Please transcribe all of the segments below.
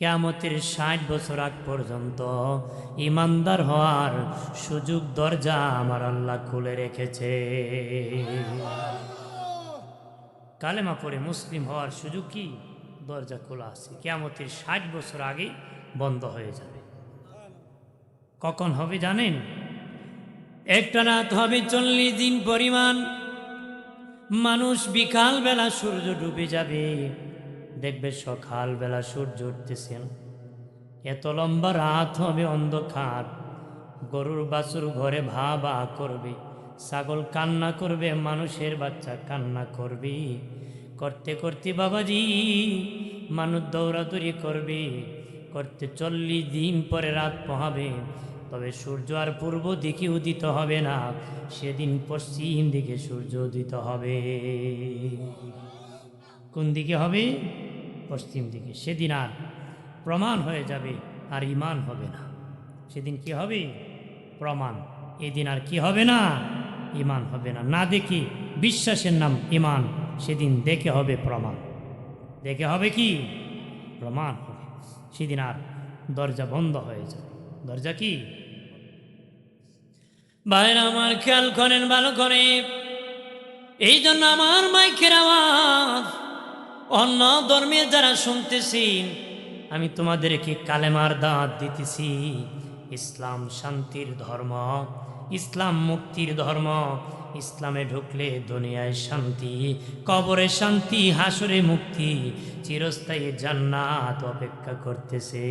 কেয়ামতের ষাট বছর আগ পর্যন্ত ইমানদার হওয়ার সুযোগ দরজা আমার আল্লাহ খুলে রেখেছে। কালেমা পড়ে মুসলিম হওয়ার সুযোগ কি? দরজা খোলা আছে। কেয়ামতের ষাট বছর আগে বন্ধ হয়ে যাবে। কখন হবে জানেন? একটা রাত হবে চল্লিশ দিন পরিমাণ। মানুষ বিকাল বেলা সূর্য ডুবে যাবে। দেখবে সকাল বেলা সূর্য উঠতেছেন। এত লম্বা রাত হবে অন্ধকার। গরুর বাছুর ঘরে ভা ভা করবে। ছাগল কান্না করবে, মানুষের বাচ্চা কান্না করবে। করতে করতে বাবাজি মানুষ দৌড়াদৌড়ি করবে। করতে চল্লিশ দিন পরে রাত পোহাবে। তবে সূর্য আর পূর্ব দিকে উদিত হবে না। সেদিন পশ্চিম দিকে সূর্য উদিত হবে। কোন দিকে হবে? পশ্চিম দিকে। সেদিন আর প্রমাণ হয়ে যাবে, আর ইমান হবে না। সেদিন কি হবে? প্রমাণ। এদিন আর কি হবে না? ইমান হবে না। না দেখি বিশ্বাসের নাম ইমান সেদিন দেখে হবে প্রমাণ। দেখে হবে কি? প্রমাণ হবে। সেদিন আর দরজা বন্ধ হয়ে যাবে। দরজা কি? বাইরে আমার খেয়াল করেন, ভালো করে। এই জন্য আমার মাইকের আওয়াজ অন্য ধর্মের যারা শুনতেছেন আমি তোমাদেরকে কালেমার দাঁত দিতেছি। ইসলাম শান্তির ধর্ম ইসলাম মুক্তির ধর্ম ইসলামে ঢুকলে দুনিয়ায় শান্তি কবরে শান্তি হাসরে মুক্তি চিরস্থায়ী জান্নাত অপেক্ষা করতেছে।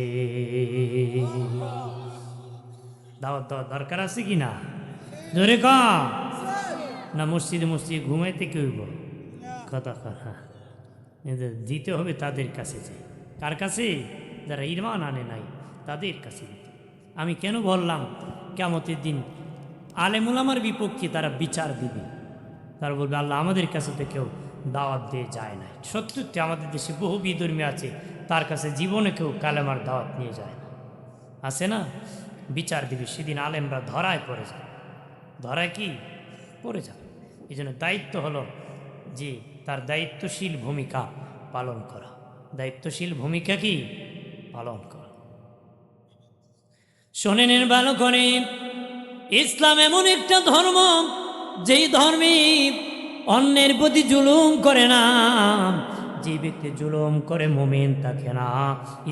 দাওয়াত দেওয়ার দরকার আছে কি না? জোরে ক না মসজিদে মসজিদে ঘুমাইতে কেউ কথা কথা দিতে হবে তাদের কাছে যে। কার কাছে? যারা ইরমান আনে নাই, তাদের কাছে আমি কেন বললাম কেমতের দিন আলেমুলামার বিপক্ষে তারা বিচার দিবে। তারা বলবে, আল্লাহ আমাদের কাছে তো কেউ দাওয়াত দিয়ে যায় না সত্যি আমাদের দেশে বহু বিধর্মী আছে, তার কাছে জীবনে কেউ কালেমার দাওয়াত নিয়ে যায় না। আছে না? বিচার দিবে, সেদিন আলেমরা ধরায় পড়ে যায়। ধরায় কি? পড়ে যাবে এই জন্য দায়িত্ব হলো যে তার দায়িত্বশীল ভূমিকা পালন করা। দায়িত্বশীল ভূমিকা কি? পালন করা। শোনেনের ভালো করে ইসলাম এমন একটা ধর্ম যেই ধর্মে অন্যের প্রতি জুলুম করে না। যে ব্যক্তি জুলুম করে মোমেন থাকে না।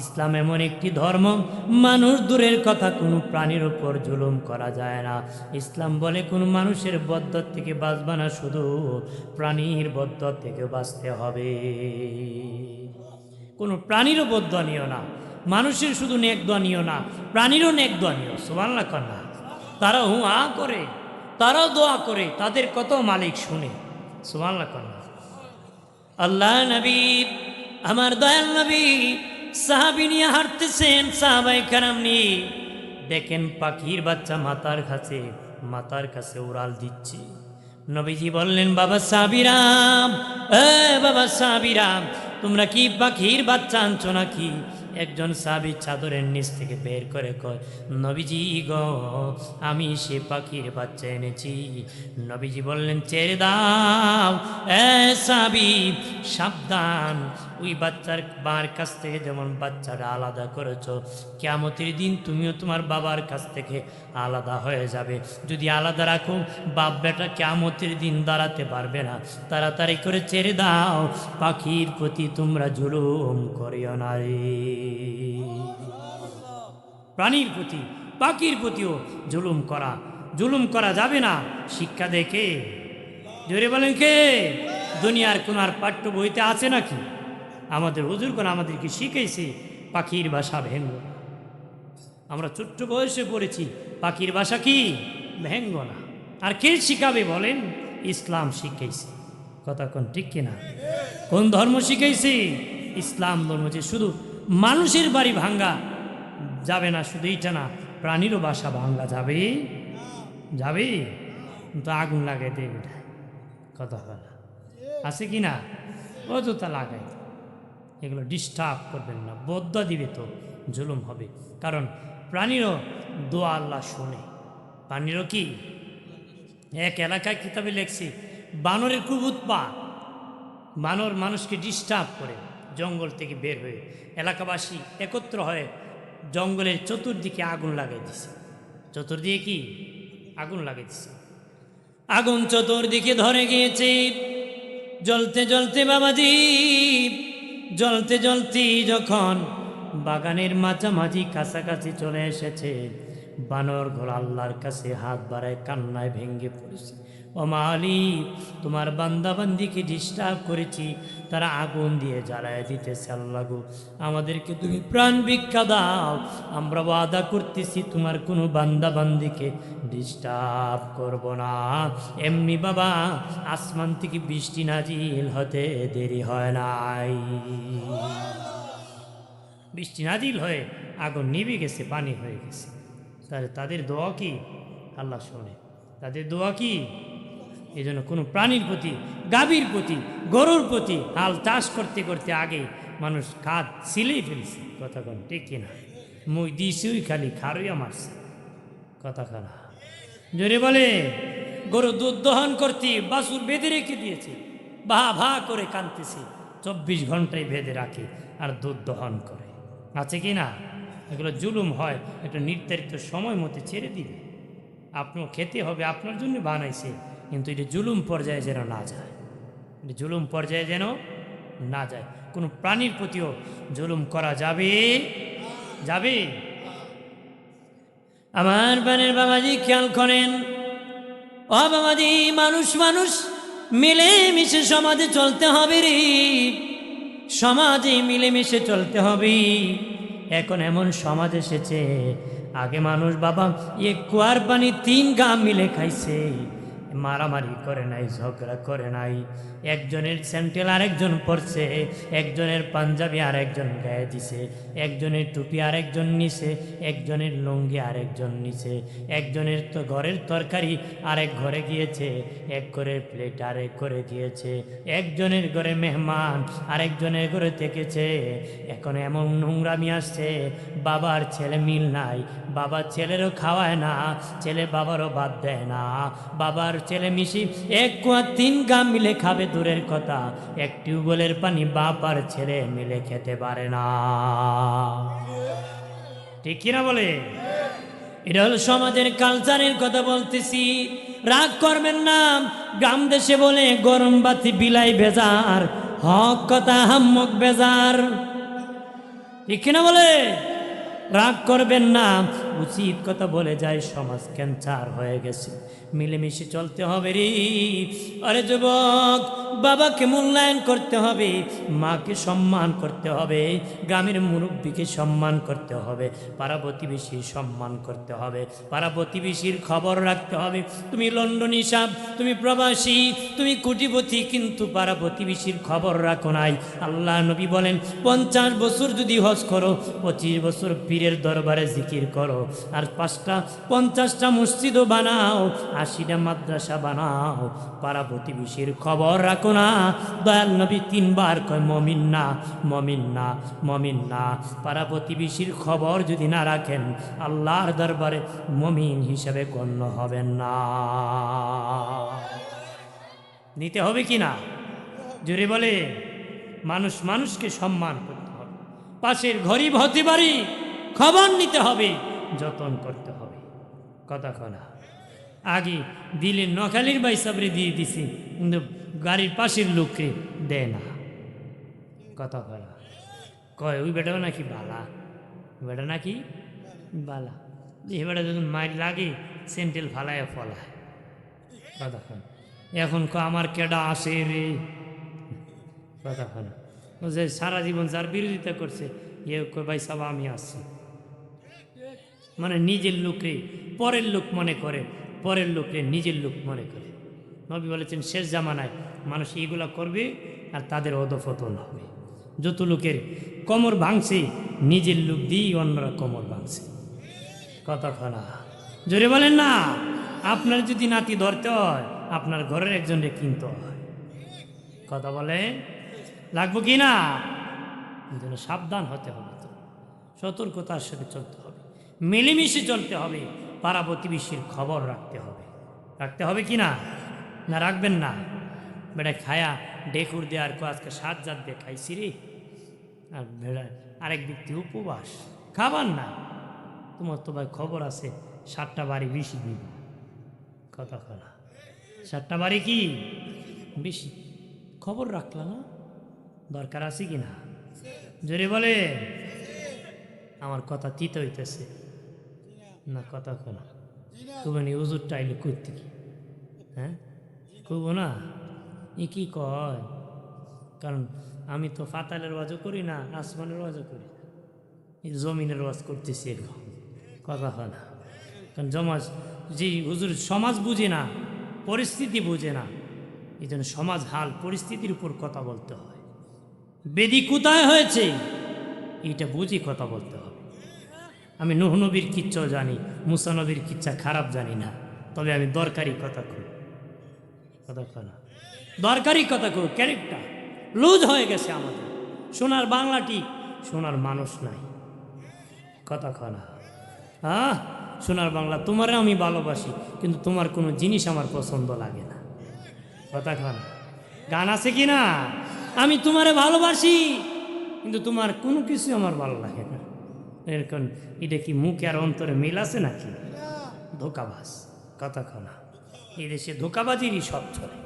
ইসলাম এমন একটি ধর্ম, মানুষ দূরের কথা কোনো প্রাণীর উপর জুলুম করা যায় না। ইসলাম বলে কোনো মানুষের বদ্ধ থেকে বাঁচবা না, শুধু প্রাণীর বদ্ধ থেকে বাঁচতে হবে। কোনো প্রাণীরও বদ্ধ নিও না, মানুষের শুধু নেক দোয়া নিও না, প্রাণীরও নেক দোয়া নিও সোমাল্লা কন্যা তারা হুঁ আ করে, তারাও দোয়া করে, তাদের কত মালিক শুনে সোমাল্লা কন্যা আল্লাহ নবী, আমার দয়াল নবী, সাহাবি নিয়ে হাঁটতেছেন, সাহাবাই কারাম নিয়ে। দেখেন পাখির বাচ্চা মাতার কাছে মাতার কাছে উড়াল দিচ্ছে। নবীজি বললেন, বাবা সাবিরাম এ বাবা সাবিরাম তোমরা কি পাখির বাচ্চা আনছো নাকি? একজন সাবি চাদরের নিচ থেকে বের করে কয়, নবীজি গ, আমি সে পাখির বাচ্চা এনেছি। নবীজি বললেন চেরে দাও, এ সাবি, সাবধান ওই বাচ্চার বার কাছ থেকে যেমন বাচ্চাটা আলাদা করেছ কেমতের দিন তুমিও তোমার বাবার কাছ থেকে আলাদা হয়ে যাবে। যদি আলাদা রাখো, বাপ বেটা কেমতের দিন দাঁড়াতে পারবে না। তাড়াতাড়ি করে ছেড়ে দাও, পাখির প্রতি তোমরা জুলুম করিও না রে। প্রাণীর প্রতি, পাখির প্রতিও জুলুম করা। জুলুম করা যাবে না, শিক্ষা দেখে জোরে বলেন কে? দুনিয়ার কোন আর পাঠ্য বইতে আছে নাকি? আমাদের হুজুর কোন আমাদেরকে শিখেছে পাখির বাসা ভেঙ্গ। আমরা ছোট্ট বয়সে পড়েছি, পাখির বাসা কি? ভেঙ্গ না। আর কে শিখাবে বলেন? ইসলাম শিখেছে কথা কোন ঠিক কিনা? কোন ধর্ম শিখেছে ইসলাম ধর্ম যে শুধু মানুষের বাড়ি ভাঙ্গা যাবে না, শুধু এইটা না, প্রাণীরও বাসা ভাঙ্গা যাবে? যাবে? তো আগুন লাগাই দেবে কথা বলা আছে কি না অযথা লাগাই এগুলো ডিস্টার্ব করবেন না বদ্ধ দিবে তো, জুলুম হবে। কারণ প্রাণীরও দোয়া আল্লাহ শোনে। প্রাণীরও কি? এক এলাকায় কিতাবে লেখছি, বানরের খুব উৎপাত বানর মানুষকে ডিস্টার্ব করে জঙ্গল থেকে বের হয়ে। এলাকাবাসী একত্র হয়ে জঙ্গলের চতুর্দিকে আগুন লাগাই দিছে। চতুর্দিকে কি? আগুন লাগাই দিছে। আগুন চতুর্দিকে ধরে গিয়েছে, জ্বলতে জ্বলতে বাবাজি। জ্বলতে জ্বলতে যখন বাগানের মাঝামাঝি কাছাকাছি চলে এসেছে, বানর ঘোড়া আল্লাহর কাছে হাত বাড়ায় কান্নায় ভেঙে পড়েছে। ও মালি তোমার বান্দাবান্দিকে ডিস্টার্ব করেছি, তারা আগুন দিয়ে জ্বালায় দিতেছে আল্লাহ আমাদেরকে তুমি প্রাণ ভিক্ষা দাও, আমরা ওয়াদা করতেছি তোমার কোনো বান্দাবান্দিকে ডিস্টার্ব করব না। এমনি বাবা, আসমান থেকে বৃষ্টি নাজিল হতে দেরি হয় নাই। বৃষ্টি নাজিল হয়ে আগুন নিভে গেছে, পানি হয়ে গেছে। তাহলে তাদের দোয়া কি? আল্লাহ শোনে। তাদের দোয়া কি? এই জন্য কোনো প্রাণীর প্রতি, গাভীর প্রতি, গরুর প্রতি হাল চাষ করতে করতে আগে মানুষ খাদ ছিলেই ফেলছে। কথা কোন, ঠিক কিনা মুই দিয়েছি খালি খারুইয়া মারছে কথা খানা জোরে বলে, গরু দুধ দহন করতে বাসুর বেঁধে রেখে দিয়েছে। ভা ভা করে কানতেছে চব্বিশ ঘন্টায় বেঁধে রাখে আর দুধ দহন করে। আছে কি না? এগুলো জুলুম হয়, একটা নির্ধারিত সময় মতো ছেড়ে দিবে। আপনিও খেতে হবে, আপনার জন্য বানাইছে। কিন্তু এটা জুলুম পর্যায়ে যেন না যায়। এটা জুলুম পর্যায়ে যেন না যায়। কোনো প্রাণীর প্রতিও জুলুম করা যাবে? যাবে? আমার বানের বাবাজি খেয়াল করেন। ও বাবাজি, মানুষ মানুষ মিলে মিশে সমাজে চলতে হবে রে। সমাজে মিলেমিশে চলতে হবে। এখন এমন সমাজ এসেছে, আগে মানুষ বাবা, এ কুয়ার পানি তিন গা মিলে খাইছে। মারামারি করে নাই, ঝগড়া করে নাই। একজনের স্যান্টেল আরেকজন পরছে, একজনের পাঞ্জাবি আরেকজন গায়ে দিছে, একজনের টুপি আরেকজন নিছে, একজনের লুঙ্গি আরেকজন নিছে, একজনের তো ঘরের তরকারি আরেক ঘরে গিয়েছে, এক করে প্লেট আরেক করে গিয়েছে, একজনের ঘরে মেহমান আরেকজনের ঘরে থেকেছে, এখন এমন নোংরামি আসছে, বাবার ছেলে মিল নাই বাবার ছেলেরও খাওয়ায় না, ছেলে বাবারও বাদ দেয় না, বাবার ছেলে মিশি, এক কুয়া তিন গা মিলে খাবে দূরের কথা। এক টিউবওয়েলের পানি বাপ আর ছেলে মিলে খেতে পারে না। ঠিক কিনা বলে? এটা হলো সমাজের কালচারের কথা বলতেছি। রাগ করবেন না, গ্রাম দেশে বলে গরম বাতি বিলাই বেজার, হক কথা হাম্মক বেজার। ঠিক কিনা বলে? রাগ করবেন না উচিত কথা বলে যায়, সমাজ ক্যান্সার হয়ে গেছে। মিলেমিশে চলতে হবে রে। আরে যুবক, বাবাকে মূল্যায়ন করতে হবে, মাকে সম্মান করতে হবে, গ্রামের মুরব্বীকে সম্মান করতে হবে, পাড়া প্রতিবেশীর সম্মান করতে হবে, পাড়া প্রতিবেশীর খবর রাখতে হবে। তুমি লন্ডন হিসাব, তুমি প্রবাসী, তুমি কোটিপতি, কিন্তু পাড়া প্রতিবেশীর খবর রাখো নাই। আল্লাহ নবী বলেন, পঞ্চাশ বছর যদি হজ করো, পঁচিশ বছর পীরের দরবারে জিকির করো। আর পাঁচটা, পঞ্চাশটা মসজিদও বানাও, আশিটা মাদ্রাসা বানাও। পাড়া প্রতিবেশীর খবর রাখো না। দয়াল নবী তিনবার কয়, মমিন না মমিন না মমিন না। পাড়া প্রতিবেশীর খবর যদি না রাখেন, আল্লাহর দরবারে মমিন হিসাবে গণ্য হবেন না। নিতে হবে কি না? জোরে বলে, মানুষ মানুষকে সম্মান করতে হবে। পাশের গরিব হতে পারি, খবর নিতে হবে। যতন করতে হবে। কথা কনা আগে দিলে নখালির বাই সাবরে দিয়ে দিছি, কিন্তু গাড়ির পাশের লোককে দেয় না। কথা কনা কয়, ওই বেটাও নাকি বালা? বেটা নাকি বালা? এই বেটা যখন মাইর লাগে, সেন্টেল ফালায় ফলায়। কথা কন এখন ক আমার কেডা আসে রে? কথা কন যে সারা জীবন যার বিরোধিতা করছে ইয়ে কয়, ভাই সাবা আমি আসছি মানে নিজের লোকরে পরের লোক মনে করে, পরের লোকরে নিজের লোক মনে করে। নবী বলেছেন, শেষ জামানায় মানুষ এইগুলা করবে আর তাদের অধপতন হবে। যত লোকের কোমর ভাঙছে, নিজের লোক দিয়েই অন্যরা কোমর ভাঙছে। কথা ফলা। জোরে বলেন না, আপনার যদি নাতি ধরতে হয়, আপনার ঘরের একজনকে কিনতে হয়। কথা বলে লাগবো কি না? জন্য সাবধান হতে হবে তো। সতর্কতার সাথে চলতে হবে। মিলেমিশে চলতে হবে। পাড়া প্রতিবেশীর খবর রাখতে হবে। রাখতে হবে কি না? না রাখবেন না। বেটা খায়া ডেকুর দেওয়ার আজকে সাত জাত দিয়ে খাইছি রে। আর ভেড়া- আরেক ব্যক্তি উপবাস। খাবার না। তোমার তো ভাই খবর আছে, সাতটা বাড়ি বেশি দিব। কথা কথা সাতটা বাড়ি কি? বেশি খবর রাখলা না? দরকার আছে কি না? জোরে বলে আমার কথা তিতে হইতেছে। না, কথা কোনো তুমি নি, হুজুরটা আইলে করতে কি হ্যাঁ? কব না? ই কি কয়? কারণ আমি তো ফাতালের ওয়াজও করি না, আসমানের ওয়াজও করি এই জমিনের ওয়াজ করতেছি এরকম। কথা হয় না। কারণ জমাজ যে হুজুর সমাজ বুঝে না, পরিস্থিতি বুঝে না, এই জন্য সমাজ হাল পরিস্থিতির উপর কথা বলতে হয়। বেদি কোথায় হয়েছে? এটা বুঝি কথা বলতে আমি নুহ নবীর কিচ্ছাও জানি, মুসা নবীর কিচ্ছা খারাপ জানি না। তবে আমি দরকারি কথা কই। কথা না। দরকারি কথা কই ক্যারেক্টার। লুজ হয়ে গেছে আমাদের। সোনার বাংলাটি সোনার মানুষ নাই। কথা না। হ্যাঁ সোনার বাংলা তোমারে আমি ভালোবাসি, কিন্তু তোমার কোনো জিনিস আমার পছন্দ লাগে না। কথা না। গান আছে কি না আমি তোমারে ভালোবাসি, কিন্তু তোমার কোনো কিছু আমার ভালো লাগে না। এরকম এটা কি মুখে আর অন্তরে মিল আছে নাকি? ধোকাবাজ কনা এই দেশে ধোকাবাজিরই সব চলে,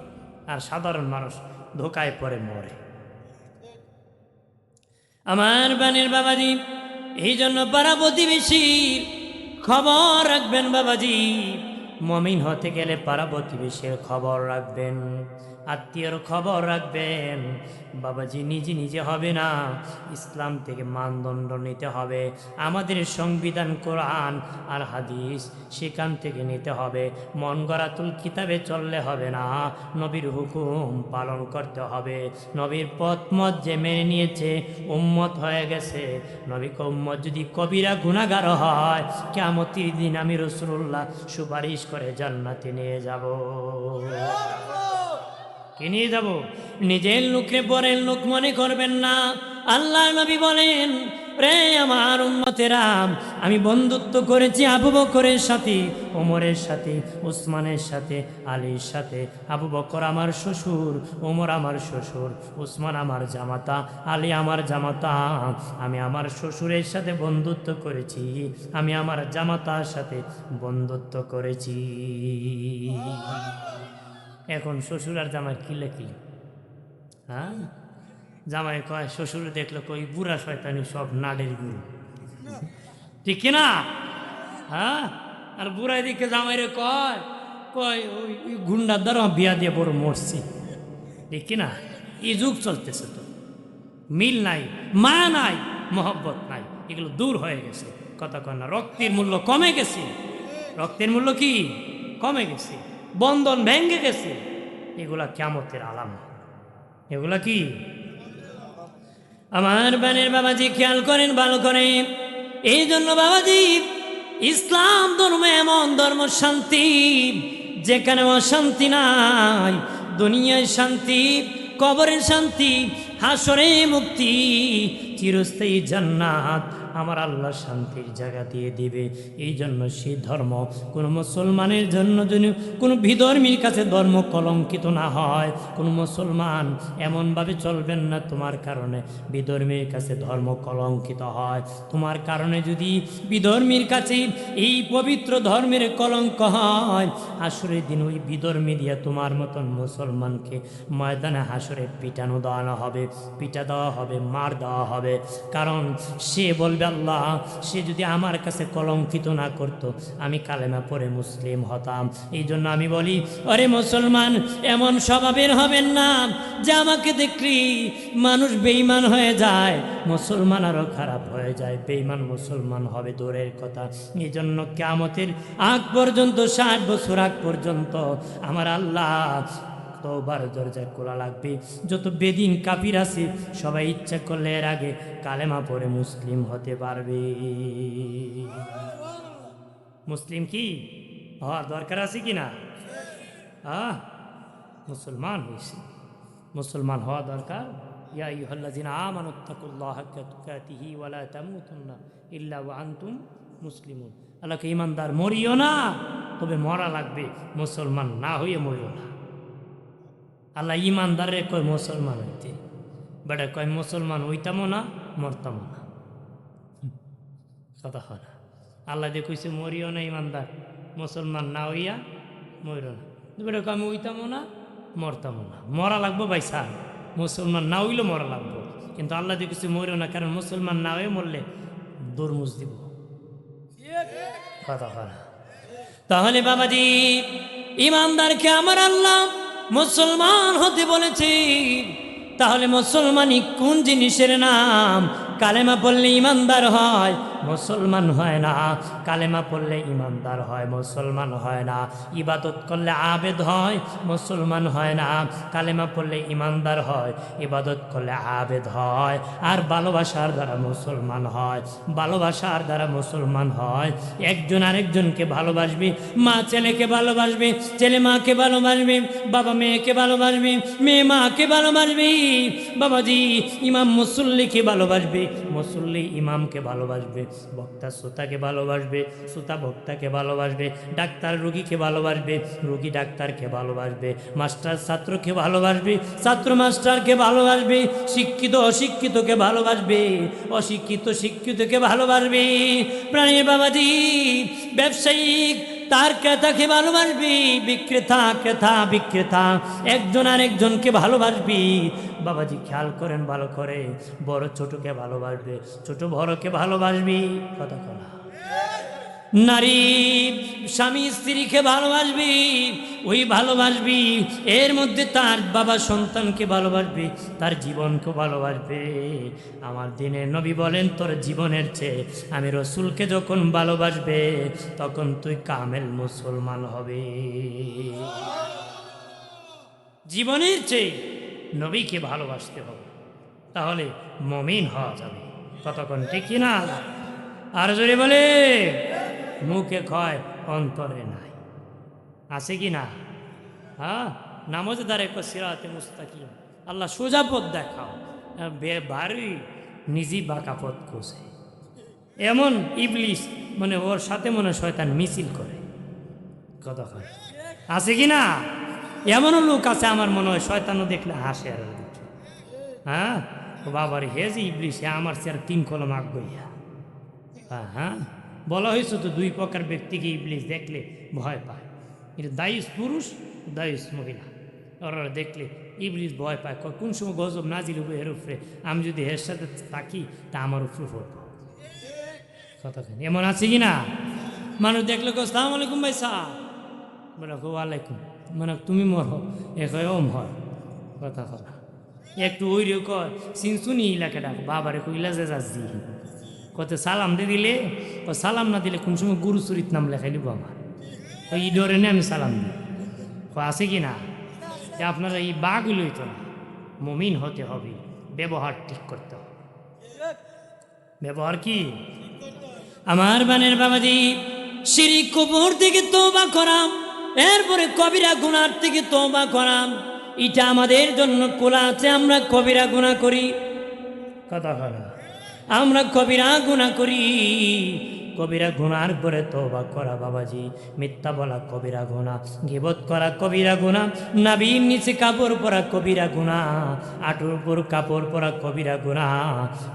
আর সাধারণ মানুষ ধোকায় পরে মরে। আমার বানের বাবাজি, এই জন্য পাড়া প্রতিবেশীর খবর রাখবেন বাবাজি। মমিন হতে গেলে পাড়া প্রতিবেশীর খবর রাখবেন। আত্মীয়র খবর রাখবেন। বাবাজি নিজে নিজে হবে না। ইসলাম থেকে মানদণ্ড নিতে হবে। আমাদের সংবিধান, কোরআন আর হাদিস সেখান থেকে নিতে হবে। মন গড়াতুল কিতাবে চললে হবে না। নবীর হুকুম পালন করতে হবে। নবীর পথ মত যে মেনে নিয়েছে, উম্মত হয়ে গেছে। নবীকে উম্মত যদি কবিরা গুণাগার হয় কেমতির দিন আমি রসুল্লাহ সুপারিশ করে জান্নাতে নিয়ে যাব। কে নিয়ে যাব? নিজের লোককে পরের লোক মনে করবেন না। আল্লাহ নবী বলেন, রে আমার উন্মতেরা আমি বন্ধুত্ব করেছি আবু বকরের সাথে, ওমরের সাথে উসমানের সাথে, আলীর সাথে। আবু বকর আমার শ্বশুর, ওমর আমার শ্বশুর উসমান আমার জামাতা, আলী আমার জামাতা। আমি আমার শ্বশুরের সাথে বন্ধুত্ব করেছি, আমি আমার জামাতার সাথে বন্ধুত্ব করেছি। এখন শ্বশুর আর জামাই কিলে কিলে হ্যাঁ? জামাই কয়, শ্বশুর দেখল কই, বুড়া শয়তানি সব নাডের গুরু। ঠিক কিনা হ্যাঁ? আর বুড়াই দিকে জামাইরে কয় কয়, ওই গুন্ডার দ্বারা বিয়া দিয়ে বড় মরছি। ঠিক কিনা এই যুগ চলতেছে তো। মিল নাই, মা নাই, মহব্বত নাই, এগুলো দূর হয়ে গেছে। কথা কয় না, রক্তের মূল্য কমে গেছে। রক্তের মূল্য কি? কমে গেছে। বন্ধন ভেঙে গেছে। এগুলা কেমতের আলাম এগুলা কি? আমার বানের বাবাজি খেয়াল করেন, ভালো করে। এই জন্য বাবাজি, ইসলাম ধর্ম এমন ধর্ম শান্তি, যেখানে অশান্তি নাই, দুনিয়ায় শান্তি, কবরের শান্তি হাসরে মুক্তি, চিরস্থায়ী জান্নাত। আমার আল্লাহ শান্তির জায়গা দিয়ে দিবে। এই জন্য সেই ধর্ম কোনো মুসলমানের জন্য যদি কোনো বিধর্মীর কাছে ধর্ম কলঙ্কিত না হয়, কোনো মুসলমান এমনভাবে চলবেন না তোমার কারণে বিধর্মীর কাছে ধর্ম কলঙ্কিত হয়। তোমার কারণে যদি বিধর্মীর কাছে এই পবিত্র ধর্মের কলঙ্ক হয় হাসরের দিন ওই বিধর্মী দিয়ে তোমার মতন মুসলমানকে ময়দানে হাসরে পিটানো দেওয়ানো হবে, পিটা দেওয়া হবে, মার দেওয়া হবে। কারণ সে বলবে আল্লাহ সে যদি আমার কাছে কলঙ্কিত না করতো, আমি কালেমা পরে মুসলিম হতাম। এই জন্য আমি বলি আরে মুসলমান, এমন স্বভাবের হবেন না, যে আমাকে দেখলি মানুষ বেইমান হয়ে যায়, মুসলমান আরও খারাপ হয়ে যায় বেইমান মুসলমান হবে দূরের কথা। এই জন্য কেমতের আগ পর্যন্ত, ষাট বছর আগ পর্যন্ত, আমার আল্লাহ তওবার দরজা খোলা লাগবে। যত বেদিন কাপির আছে, সবাই ইচ্ছা করলে এর আগে কালেমা পরে মুসলিম হতে পারবে। মুসলিম কি? হওয়ার দরকার আছে কি না? হ্যাঁ মুসলমান হয়েছে। মুসলমান হওয়া দরকার? ইয়া আনতুম মুসলিমুন। আল্লাহকে ইমানদার মরিও না, তবে মরা লাগবে। মুসলমান না হয়ে মরিও না। আল্লাহ ইমানদারে কয় মুসলমান হইতে। বেটা কয় মুসলমান হইতামও না, মরতাম না। কথা হয় না। আল্লাহ দিয়ে কইছে, মরিও না ইমানদার, মুসলমান না হইয়া মরিও না। বেটা আমি উইতামও না মরতামও না। মরা লাগবো ভাই স্যার মুসলমান না হইলেও মরা লাগবো। কিন্তু আল্লাহ দিয়ে কিছু মরিও না, কারণ মুসলমান না হয়ে মরলে দরমুজ দিব। কথা হয় না। তাহলে বাবাজি, ইমানদারকে আমার আল্লাহ মুসলমান হতে বলেছি। তাহলে মুসলমানই কোন জিনিসের নাম? কালেমা পড়লে ইমানদার হয়। মুসলমান হয় না। কালেমা পড়লে ইমানদার হয়, মুসলমান হয় না। ইবাদত করলে আবেদ হয়, মুসলমান হয় না। কালেমা পড়লে ইমানদার হয়, ইবাদত করলে আবেদ হয়। আর ভালোবাসার দ্বারা মুসলমান হয়, ভালোবাসার দ্বারা মুসলমান হয়। একজন আরেকজনকে ভালোবাসবে, মা ছেলেকে ভালোবাসবে, ছেলে মাকে ভালোবাসবে, বাবা মেয়েকে ভালোবাসবে, মেয়ে মাকে ভালোবাসবে, বাবাজি, ইমাম মুসল্লিকে ভালোবাসবে, মুসল্লি ইমামকে ভালোবাসবে। বক্তা, শ্রোতাকে ভালোবাসবে, শ্রোতা বক্তাকে ভালোবাসবে, ডাক্তার রুগীকে ভালোবাসবে, রুগী ডাক্তারকে ভালোবাসবে, মাস্টার ছাত্রকে ভালোবাসবে, ছাত্র মাস্টারকে ভালোবাসবে, শিক্ষিত অশিক্ষিতকে ভালোবাসবে, অশিক্ষিত শিক্ষিতকে ভালোবাসবে। প্রাণীর বাবাজি, ব্যবসায়িক তার ক্রেতাকে ভালোবাসবি, বিক্রেতা, ক্রেতা, বিক্রেতা। একজন আর একজনকে ভালোবাসবি। বাবাজি, খেয়াল করেন ভালো করে। বড় ছোটকে ভালোবাসবে, ছোট বড়কে ভালোবাসবি। কথা কথা নারী, স্বামী স্ত্রীকে ভালোবাসবি, ওই ভালোবাসবি, এর মধ্যে তার বাবা সন্তানকে ভালোবাসবি, তার জীবনকে ভালোবাসবে। আমার দিনে নবী বলেন, তোর জীবনের চেয়ে আমি রসুলকে যখন ভালোবাসবে, তখন তুই কামেল মুসলমান হবে। জীবনের চেয়ে নবীকে ভালোবাসতে হবে, তাহলে মমিন হওয়া যাবে। কতক্ষণ ঠিক না আর জোরে বলে মুখে কয়, অন্তরে নাই। আছে কি না? হ্যাঁ? নামাজে দাঁড়ে সিরাতে মুস্তাকিম। আল্লাহ সোজা পথ দেখাও। আর বাড়ি নিজই বাঁকা পথ কোসে এমন ইবলিশ মানে ওর সাথে মনে হয় শয়তান মিছিল করে। কথা কয়। আছে কি না? এমনও লোক আছে আমার মনে হয় শয়তানও দেখলে হাসে আর হ্যাঁ? বাবার, হে যে ইবলিশ হে আমার চেয়ার তিন কলম আগ গইয়া। হ্যাঁ হ্যাঁ বলা হয়েছে তো দুই প্রকার ব্যক্তিকে ইবলিশ দেখলে ভয় পায়। এটা দায়ুস পুরুষ, দায়ুস মহিলা। ওরা দেখলে ইবলিশ ভয় পায়। কোন সময় গজব নাজিল হবে এর উপরে? আমি যদি এর সাথে থাকি, তা আমার উপরে পড়ব কথা কেন এমন আছে কি না? মানুষ দেখলে কো সালাম আলাইকুম ভাই সাহ বলে কো আলাইকুম মানে তুমি মর। এ কয় ওম হয় কথা কথা একটু ওই রে কয়, সিনসুনি এলাকাটা, বাবারে কইলা যে যাচ্ছি। কত সালাম দিয়ে দিলে ও সালাম না দিলে কোন সময় গুরু চরিত নাম লেখাই বাবা ওই ই ডরে নে আমি সালাম দিই। ও আছে কি না? যে আপনারা এই বাঘগুলোই তো না, মমিন হতে হবে, ব্যবহার ঠিক করতে হবে। ব্যবহার কি? আমার বানের বাবাজি, সিঁড়ি কবর থেকে তোবা করাম, এরপরে কবিরা গুনার থেকে তোবা করাম। এটা আমাদের জন্য কোলা আছে আমরা কবিরা গুণা করি। কথা করা আমরা কবিরা গুণা করি। কবিরা গুনার পরে তোবা করা বাবাজি মিথ্যা বলা কবিরা গুণা গিবত করা কবিরা গুণা নাবির নিচে কাপড় পরা কবিরা গুণা আটুর কাপড় পরা কবিরা গুণা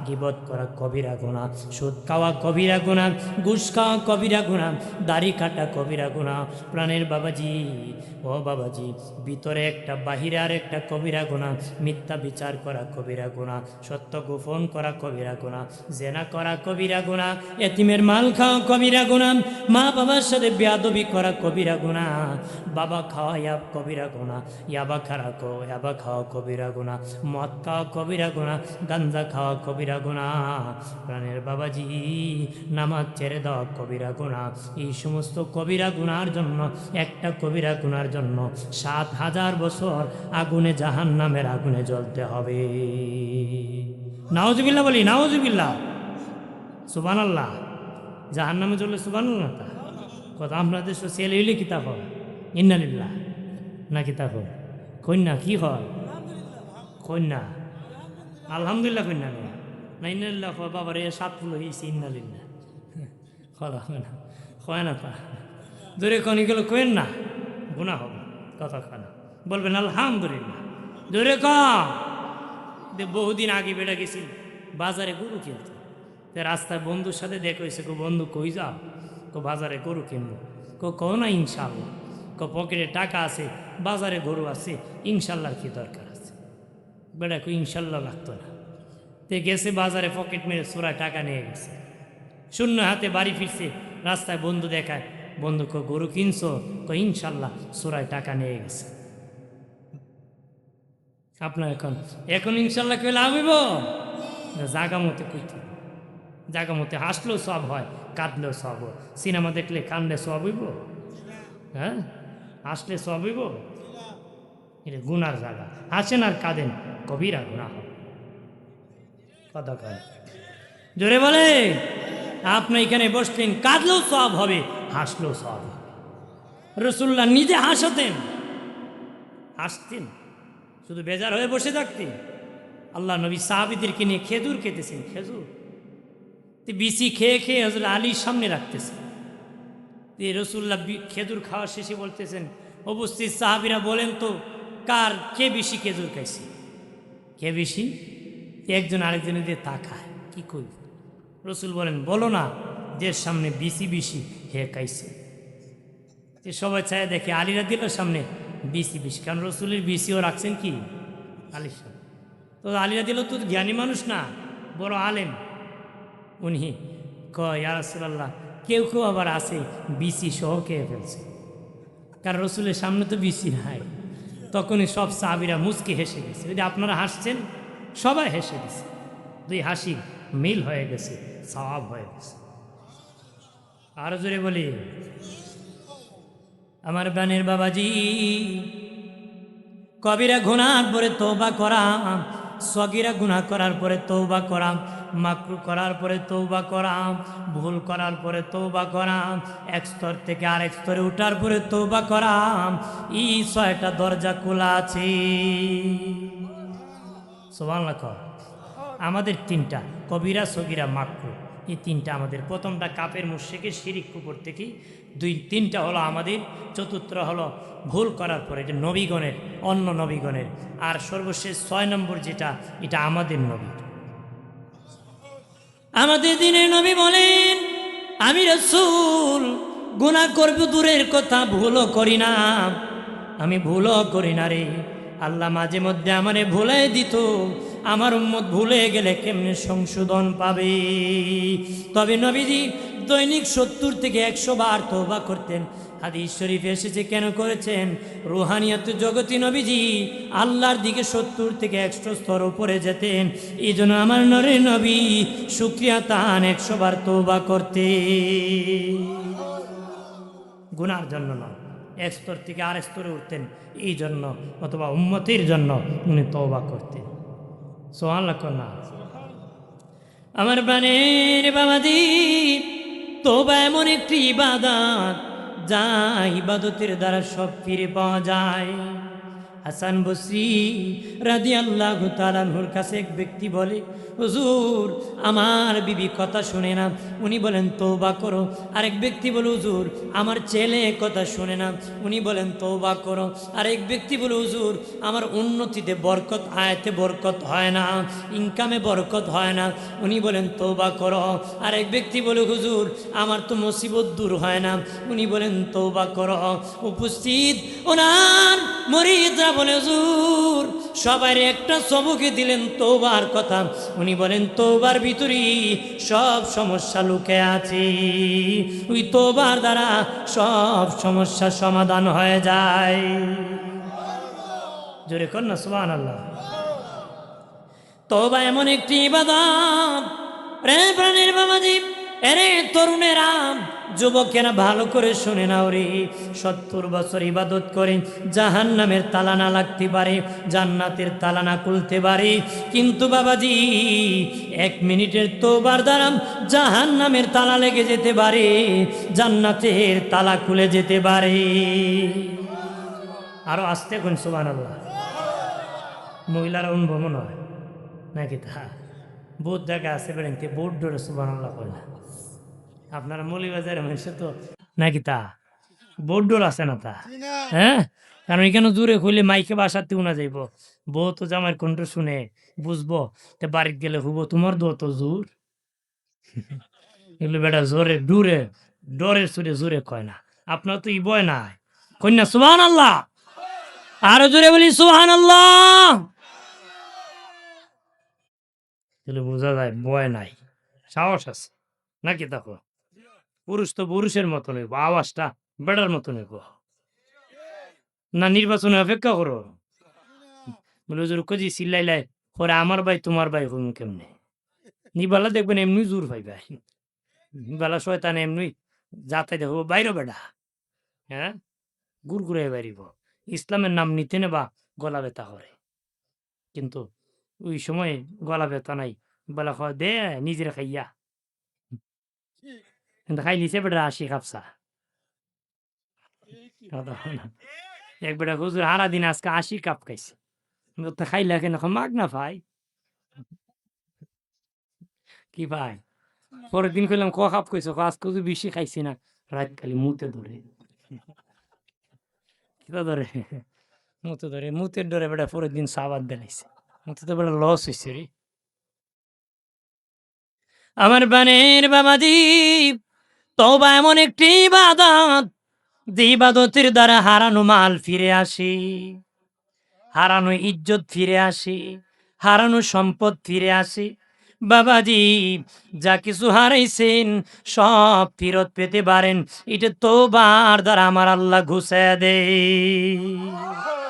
গিবত করা কবিরা গুণা সুদ খাওয়া কবিরা গুণা ঘুষ খাওয়া কবিরা গুণা দাড়ি কাটা কবিরা গুণা প্রাণের বাবাজি ও বাবাজি ভিতরে একটা বাহিরে আর একটা কবিরা গুণা মিথ্যা বিচার করা কবিরা গুণা সত্য গোপন করা কবিরা গুণা জেনা করা কবিরা গুণা এতিমের মাল খাওয়া কবিরা গুণা মা বাবার সাথে বেয়াদবি করা কবিরা গুণা বাবা খাওয়া ইয়াব কবিরা গুণা ইয়াবা খারা কো, ইয়াবা খাওয়া কবিরা গুণা মদ খাওয়া কবিরা গুণা গাঞ্জা খাওয়া কবিরা গুণা প্রাণের বাবাজি, নামাজ ছেড়ে দেওয়া কবিরা গুণা এই সমস্ত কবিরা গুণার জন্য, একটা কবিরা গুণার জন্য সাত হাজার বছর আগুনে জাহান নামের আগুনে জ্বলতে হবে। নাওজবিল্লা বলি নাওজবিল্লা সুবান আল্লাহ জাহান নামে জ্বললে সুবান আল্লাহ তা কথা আপনাদের সোশিয়াল হইলে কিতাব হয় ইন্নালিল্লাহ, না কিতাব হয় কন্যা কি হয়? কন্যা। আলহামদুলিল্লাহ কন্যা নেই না ইন্নালিল্লাহ কয় বাবার এ সাত ফুল হয়েছে ইন্নালিল্লাহ। কথা হয় না। কয় না তা। দূরে কনি গেল কেন না গুণা হবে, কথা কয় না। বলবেন, আলহামদুলিল্লাহ। দূরে ক দে বহুদিন আগে বেড়ে গেছি বাজারে গরু কিনতো। তো রাস্তায় বন্ধুর সাথে দেখা হয়েছে, কো, বন্ধু, কই যাও? কো, বাজারে গরু কিনবো। কো কো না ইনশাল্লাহ কো, পকেটে টাকা আছে, বাজারে গরু আছে ইনশাল্লাহর কি দরকার আছে? বেটা, কো ইনশাল্লাহ লাগতো না। তে গেছে বাজারে, পকেট মেরে সোরায় টাকা নিয়ে গেছে। শূন্য হাতে বাড়ি ফিরছে, রাস্তায় বন্ধু দেখায়, বন্ধু, কো, গরু কিনছো? কো ইনশাল্লাহ সোরায় টাকা নিয়ে গেছে। আপনার এখন এখন ইনশাল্লাহ কেউ লাভ হইব? জাগা মতো কইতে জাগা মতে হাসলেও সব হয়, কাঁদলেও সব সিনেমা দেখলে কান্দলে সব হইব? হ্যাঁ? হাসলে সব হইব? এটা গুনার জায়গা। হাসেন আর কাঁদেন কবিরা গুণা হবে কথা কয়। জোরে বলে, আপনি এখানে বসলেন, কাঁদলেও সব হবে, হাসলেও সব রসুল্লাহ নিজে হাসাতেন। হাসতেন। শুধু বেজার হয়ে বসে থাকতেন। আল্লাহ নবী সাহাবিদেরকে নিয়ে খেজুর খেতেছেন, খেজুর। বিসি খেয়ে খেয়ে হজরত আলীর সামনে রাখতেছে। এই রসুল্লাহ খেজুর খাওয়া শেষে বলতেছেন, উপস্থিত সাহাবিরা বলেন তো, কার কে বেশি খেজুর খাইছে? কে বেশি? একজন আরেকজনের দিয়ে তাকায়, কি কই রসুল বলেন, বলো না, যে সামনে বিসি বিসি হে খাইছে। যে সবাই চায় দেখে আলীরা দিল সামনে বিসি বিসি কারণ রসুলের বিসিও রাখছেন কি? আলীর সামনে। তো আলীরা দিল তো জ্ঞানী মানুষ না, বড় আলেম। উনি কয় কেউ কেউ আবার আছে বিসি সহ খেয়ে ফেলছে। কারণ রসুলের সামনে তো বিসি নাই। তখনই সব সাহাবিরা মুচকে হেসে গেছে। যদি আপনারা হাসছেন, সবাই হেসে গেছে। দুই হাসি মিল হয়ে গেছে, সওয়াব হয়ে গেছে। আরও জোরে বলি, আমার বানের বাবাজি, কবিরা গুনার পরে তৌবা করা সগিরা গুনাহ করার পরে তৌবা করা মাকরু করার পরে তৌবা করা ভুল করার পরে তৌবা করা এক স্তর থেকে আরেক স্তরে উঠার পরে তৌবা করা এই ছয়টা দরজা খোলা আছে। কর। আমাদের তিনটা, কবিরা, সগিরা, মাকরু। এই তিনটা আমাদের। প্রথমটা কাপের মুশেকের শিরিক কুকুর থেকে। দুই, তিনটা হলো আমাদের। চতুর্থ হলো ভুল করার পরে, এটা নবীগণের, অন্য নবীগণের। আর সর্বশেষ ছয় নম্বর যেটা, এটা আমাদের নবী আমাদের দিনে নবী বলেন, আমি রসুল গুণা করব দূরের কথা, ভুলও করি না। আমি ভুলও করি না রে। আল্লাহ মাঝে মধ্যে আমারে ভুলাই দিত। আমার উম্মত ভুলে গেলে কেমনি সংশোধন পাবে? তবে নবীজি দৈনিক সত্তর থেকে একশো বার তোবা করতেন। হাদিস শরীফ এসেছে, কেন করেছেন? রুহানিয়াত জগতি নবীজি আল্লাহর দিকে সত্তর থেকে একশো স্তর উপরে যেতেন। এই জন্য আমার নরে নবী শুক্রিয়া তান একশো বার তোবা করতে গুনার জন্য নয়, এক স্তর থেকে আর স্তরে উঠতেন। এই জন্য অথবা উন্মতির জন্য উনি তওবা করতেন। সোহান না। আমার বানের বাবাদি তোবা এমন একটি ইবাদত যা ইবাদতের দ্বারা সব ফিরে পাওয়া যায়। হাসান বসরি রাদি আল্লাহ তালানহুর কাছে এক ব্যক্তি বলে, হুজুর, আমার বিবি কথা শুনে না। উনি বলেন তৌবা করো। আরেক ব্যক্তি বলে, হুজুর, আমার ছেলে কথা শুনে না। উনি বলেন তৌবা করো। আরেক ব্যক্তি বলে, হুজুর, আমার উন্নতিতে বরকত, আয়াতে বরকত হয় না, ইনকামে বরকত হয় না। উনি বলেন তৌবা করো। আরেক ব্যক্তি বলে, হুজুর, আমার তো মুসিবত দূর হয় না। উনি বলেন তৌবা করো। উপস্থিত ওনার মরিদরা বলে, হুজুর সবাই একটা সবকে দিলেন তোবার কথা। উনি বলেন, তোবার ভিতরেই সব সমস্যা লুকে আছে। ওই তোবার দ্বারা সব সমস্যা সমাধান হয়ে যায়। জোরে কর না সুবান আল্লাহ তৌবা এমন একটি ইবাদত। রে প্রাণের বাবাজি এরে তরুণেরা, যুবকেরা ভালো করে শুনে নাও রে। সত্তর বছর ইবাদত করে জাহান নামের তালা না লাগতে পারে, জান্নাতের তালা না খুলতে পারে। কিন্তু বাবাজি, এক মিনিটের তোবার দ্বারা জাহান নামের তালা লেগে যেতে পারে, জান্নাতের তালা খুলে যেতে পারে। আরও আসতে কোন সুবান আল্লাহ মহিলারা মনে হয়। নাকি তা? বহুত জায়গা আছে বেড়াইতে বোট ডোরে সুবান আল্লাহ কইলা। আপনারা মৌলিবাজারের মানুষে তো নাকি তা? বোর্ড ডোর আছে না তা? হ্যাঁ? কারণ এখানে জোরে খুলে মাইকে বাসাতে উনা যাইব। বউ তো জামার কণ্ঠ শুনে বুঝব তে বাড়িতে গেলে হুবো তোমার দো তো জোর। এগুলো বেটা জোরে ডুরে ডরে সুরে জোরে কয় না। আপনার তো ই বয় না কন্যা সুহান আল্লাহ আরও জোরে বলি সুহান আল্লাহ বোঝা যায় বয় নাই। সাহস আছে। নাকি দেখো পুরুষ তো পুরুষের মতো নেব, আওয়াজটা বেড়ার মতো নেব। না, নির্বাচনে অপেক্ষা করো। বলে, হুজুর কজি চিল্লাইলাই পরে আমার ভাই, তোমার ভাই হইম কেমনে? নিবালা দেখবেন এমনি জোর ভাই ভাই নিবালা শয়তান এমনি যাতে দেখো বাইরে বেড়া। হ্যাঁ? গুড় গুড়ে বাড়িব ইসলামের নাম নিতে নেবা, গলা ব্যথা করে। কিন্তু ওই সময় গলা ব্যথা নাই। বলা, খ, দে, নিজের খাইয়া। কিন্তু খাই নিছে বেটা আশি খাপসা। এক বেটা হুজুর হারা দিন আজকে আশি কাপ খাইছে তো খাইলে কেন মাগ না ভাই কি ভাই পরের দিন কইলাম ক কাপ কইছো আজকে তো বেশি খাইছি না রাত খালি মুতে ধরে কিতা ধরে মুতে ধরে মুতের ডরে বেটা পরের দিন সাবাদ বেলাইছে মুতে তো বেটা লস হয়েছে রে আমার বানের বাবাজি তবা এমন একটি ইবাদত যে ইবাদতের দ্বারা হারানো মাল ফিরে আসে, হারানো ইজ্জত ফিরে আসে, হারানো সম্পদ ফিরে আসে। বাবাজি, যা কিছু হারাইছেন সব ফিরত পেতে পারেন। এটা তো বার দ্বারা আমার আল্লাহ ঘুষে দেয়।